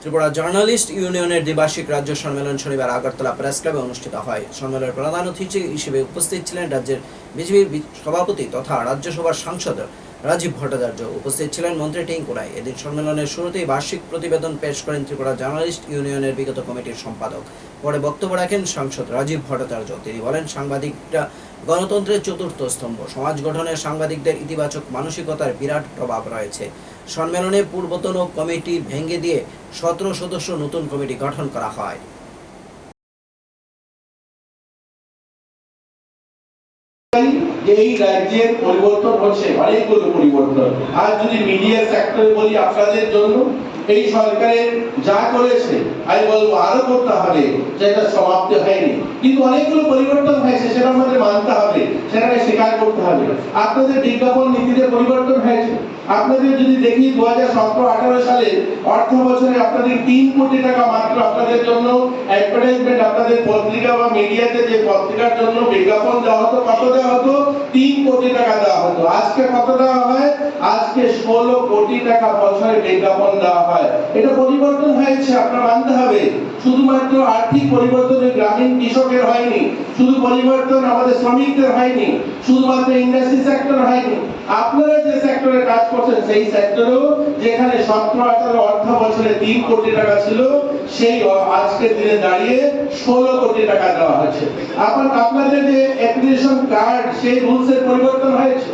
Tripura journalist ইউনিয়নের দ্বিবার্ষিক রাজ্য সম্মেলন শনিবার আগরতলা প্রেস ক্লাবে অনুষ্ঠিত হয়। সম্মেলনের প্রধান অতিথি হিসেবে উপস্থিত ছিলেন রাজ্যের বিজেপির সভাপতি তথা রাজ্যসভার সাংসদ রাজীব ভট্টাচার্য। উপস্থিত ছিলেন মন্ত্রী টিঙ্কু রায়। এদিন সম্মেলনের শুরুতেই বার্ষিক প্রতিবেদন পেশ করেন ত্রিপুরা জার্নালিস্ট ইউনিয়নের বিগত কমিটির সম্পাদক। পরে বক্তব্য রাখেন সাংসদ রাজীব ভট্টাচার্য। তিনি বলেন, সাংবাদিকরা গণতন্ত্রের চতুর্থ স্তম্ভ। সমাজ গঠনে সাংবাদিকদের ইতিবাচক মানসিকতার বিরাট প্রভাব রয়েছে। সম্মেলনে পূর্বতন কমিটি ভেঙে দিয়ে সতেরো সদস্য নতুন কমিটি গঠন করা হয়। এই পরিবর্তন হচ্ছে, অনেকগুলো পরিবর্তন। আর যদি মিডিয়া আপনাদের জন্য, এই সরকারের যা করেছে, আমি বলব আরও করতে হবে সমাপ্তি হয়নি। কিন্তু অনেকগুলো পরিবর্তন হবে সেটাকে স্বীকার করতে হবে। আপনাদের বিজ্ঞাপন নীতিতে পরিবর্তন হয়েছে। আপনাদের যদি দেখি দু হাজার সতেরো আঠারো সালে অর্থ বছরে আপনাদের তিন কোটি টাকা মাত্র আপনাদের জন্য অ্যাডভার্টাইজমেন্ট আপনাদের পত্রিকা বা মিডিয়াতে যে পত্রিকার জন্য বিজ্ঞাপন দেওয়া হতো, কত দেওয়া হতো? তিন কোটি টাকা দেওয়া হতো। আজকে কত দেওয়া হয়? আজকে ষোলো কোটি টাকা বছরে বিজ্ঞাপন দেওয়া হয়। এটা পরিবর্তন হয়েছে, আপনার মানতে হবে। শুধুমাত্র আর্থিক পরিবর্তন শুধু পরিবর্তন আমাদের শ্রমিকদের হয়নি, শুধুমাত্র ইন্ডাস্ট্রি সেক্টর হয়নি। আপনারা যে সেক্টরে কাজ করছেন, সেই সেক্টরেও যেখানে সতেরো, আঠারো অর্থ বছরে তিন কোটি টাকা ছিল, সেই আজকের দিনে দাঁড়িয়ে ষোলো কোটি টাকা দেওয়া হচ্ছে আপনার, আপনাদের যে অ্যাপ্লিকেশন কার্ড সেই রুলস এর পরিবর্তন হয়েছে।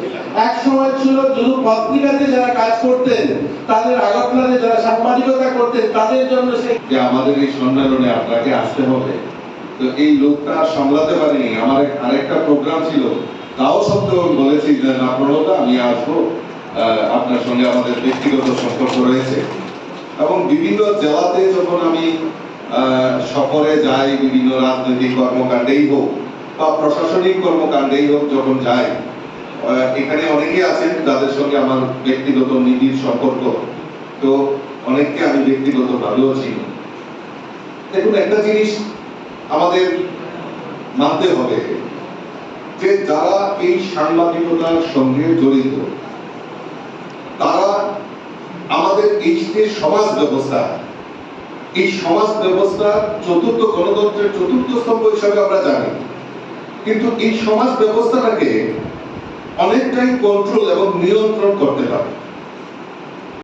এক সময় ছিল, শুধু পত্রিকাতে যারা কাজ করতেন, তাদের আগরতলাতে যারা সাংবাদিকতা করতেন, তাদের জন্য সেই আমাদের এই সম্মেলনে আপনাকে আসতে হবে। তো এই লোকটা সামলাতে পারিনি। আমার আরেকটা প্রোগ্রাম ছিল। তাও সত্ত্বেও বলেছি যে, না প্রণতা আমি আসব। আপনার সঙ্গে আমাদের ব্যক্তিগত সম্পর্ক রয়েছে। এবং বিভিন্ন জেলাতে যখন আমি সফরে যাই, বিভিন্ন রাজনৈতিক কর্মকাণ্ডেই হোক বা প্রশাসনিক কর্মকাণ্ডেই হোক যখন যাই এখানে অনেকেই আছেন যাদের সঙ্গে আমার ব্যক্তিগত নীতির সম্পর্ক। তো অনেককে আমি ব্যক্তিগত ভাবেও চিনি। দেখুন, একটা জিনিস আমাদের মানতে হবে যে যারা এই সাংবাদিকতার সঙ্গে জড়িত, তারা আমাদের এই যে সমাজ ব্যবস্থা, এই সমাজ ব্যবস্থা চতুর্থ গণতন্ত্রের চতুর্থ স্তম্ভ হিসাবে আমরা জানি। কিন্তু এই সমাজ ব্যবস্থাটাকে অনেকটাই কন্ট্রোল এবং নিয়ন্ত্রণ করতে হবে।